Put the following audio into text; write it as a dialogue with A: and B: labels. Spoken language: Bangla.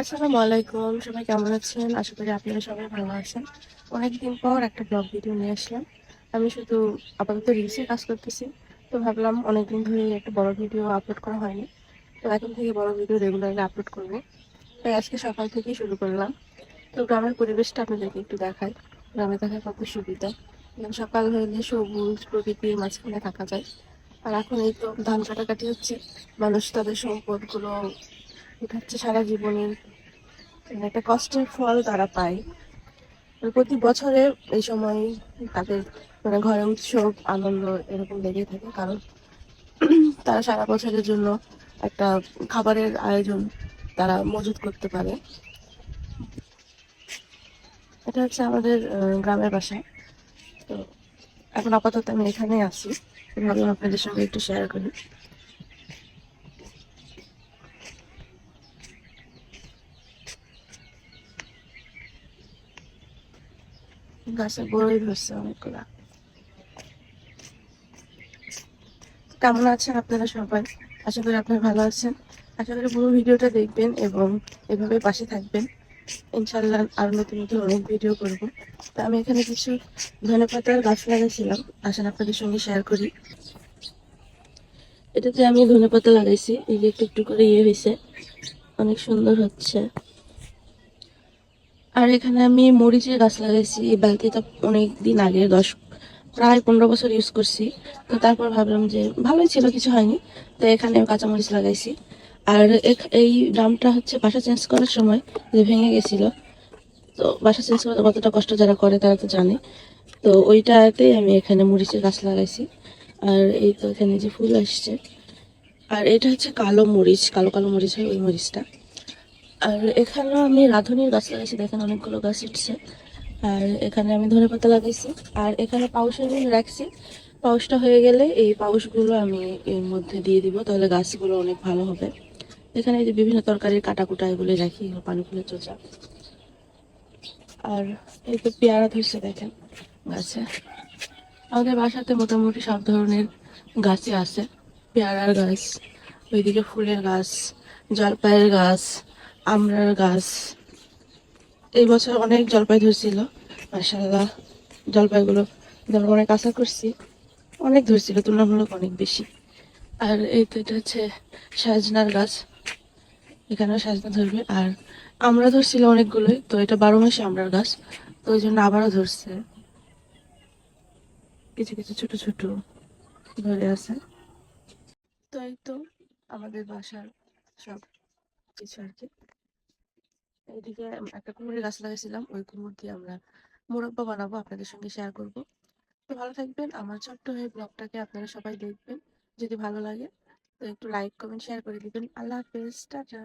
A: আসসালামু আলাইকুম, সবাই কেমন আছেন? আশা করি আপনারা সবাই ভালো আছেন। অনেকদিন পর একটা ব্লগ ভিডিও নিয়ে আসলাম। আমি শুধু আপাতত রিলসে কাজ করতেছি। তো ভাবলাম অনেকদিন ধরে একটা বড় ভিডিও আপলোড করা হয়নি। তো এখন থেকে বড় ভিডিও রেগুলারলি আপলোড করব। তাই আজকে সকাল থেকেই শুরু করলাম। তো গ্রামের পরিবেশটা আপনাদেরকে একটু দেখাই। গ্রামে থাকার কত সুবিধা। এবং সকাল হলে সবুজ প্রকৃতির মাঝখানে থাকা যায়। আর এখন এই তো ধান কাটাকাটি হচ্ছে। মানুষ তাদের সম্পদগুলো উঠাচ্ছে সারা জীবনের মানে একটা কষ্টের ফল তারা পায়। প্রতি বছরে এই সময় তাদের মানে ঘরে উৎসব, আনন্দ এরকম লেগে থাকে কারণ তারা সারা বছরের জন্য একটা খাবারের আয়োজন তারা মজুত করতে পারে। এটা হচ্ছে আমাদের গ্রামের বাসা। তো এখন আপাতত আমি এখানেই আছি। ভাবলাম আপনাদের সঙ্গে একটু শেয়ার করি। গাছে বড়ই ধরছে অনেকগুলা। কেমন আছেন আপনারা সবাই? আশা করি আপনারা ভালো আছেন। আশা করি পুরো ভিডিওটা দেখবেন এবং এভাবে পাশে থাকবেন। ইনশাল্লাহ আরও নতুন নতুন অনেক ভিডিও করব। তো আমি এখানে কিছু ধনে পাতার গাছ লাগাইছিলাম। আসেন আপনাদের সঙ্গে শেয়ার করি। এটাতে আমি ধনে পাতা লাগাইছি। এই যে একটু একটু করে ইয়ে হয়েছে অনেক সুন্দর হচ্ছে। আর এখানে আমি মরিচের গাছ লাগাইছি, এই বালতিটা অনেক দিন আগে, দশ, প্রায় পনেরো বছর ইউজ করছি। তো তারপর ভাবলাম যে ভালোই ছিল, কিছু হয়নি। তো এখানে কাঁচামরিচ লাগাইছি। আর এই ড্রামটা হচ্ছে বাসা চেঞ্জ করার সময় যে ভেঙে গেছিল। তো বাসা চেঞ্জ করতে কতটা কষ্ট যারা করে তারা তো জানে। তো ওইটাতে আমি এখানে মরিচের গাছ লাগাইছি। আর এই তো এখানে যে ফুল আসছে। আর এটা হচ্ছে কালো মরিচ, কালো কালো মরিচ হয় ওই মরিচটা। আর এখানেও আমি রাঁধুনির গাছ লাগাইছি, দেখেন অনেকগুলো গাছ উঠছে। আর এখানে আমি ধনে পাতা লাগাইছি। আর এখানে পাউসের জন্য রাখছি। পাউসটা হয়ে গেলে এই পাউসগুলো আমি এর মধ্যে দিয়ে দিব, তাহলে গাছগুলো অনেক ভালো হবে। এখানে যে বিভিন্ন তরকারির কাটা কুটা এগুলো রাখি, পানি ফুলের চোচা। আর এই তো পেয়ারা ধরছে, দেখেন গাছে। আমাদের বাসাতে মোটামুটি সব ধরনের গাছই আছে। পেয়ারার গাছ, ওইদিকে ফুলের গাছ, জলপাইয়ের গাছ আমড়ার গাছ। এই বছর অনেক জলপাই ধরছিল মাসাল্লাহ জলপাইগুলো যেমন অনেক আশা করছি, অনেক ধরছিল, তুলনামূলক অনেক বেশি। আর এই তো এটা হচ্ছে সাজনার গাছ, এখানেও সাজনা ধরবে। আর আমরা ধরছিল অনেকগুলোই, তো এটা বারো মাসে আমরার গাছ, তো ওই জন্য আবারও ধরছে। কিছু কিছু ছোট ছোট ধরে আছে। তো এই তো আমাদের বাসার সব কিছু আর কি। এইদিকে একটা কুমড়োর গাছ লাগাইছিলাম, ওই কুমড়ো দিয়ে আমরা মোরব্বা বানাবো, আপনাদের সঙ্গে শেয়ার করব। তো ভালো থাকবেন, আমার ছোট্ট হয়ে ব্লগটাকে আপনারা সবাই দেখবেন, যদি ভালো লাগে, তো একটু লাইক কমেন্ট শেয়ার করে দিবেন। আল্লাহ হাফেজ, টাটা।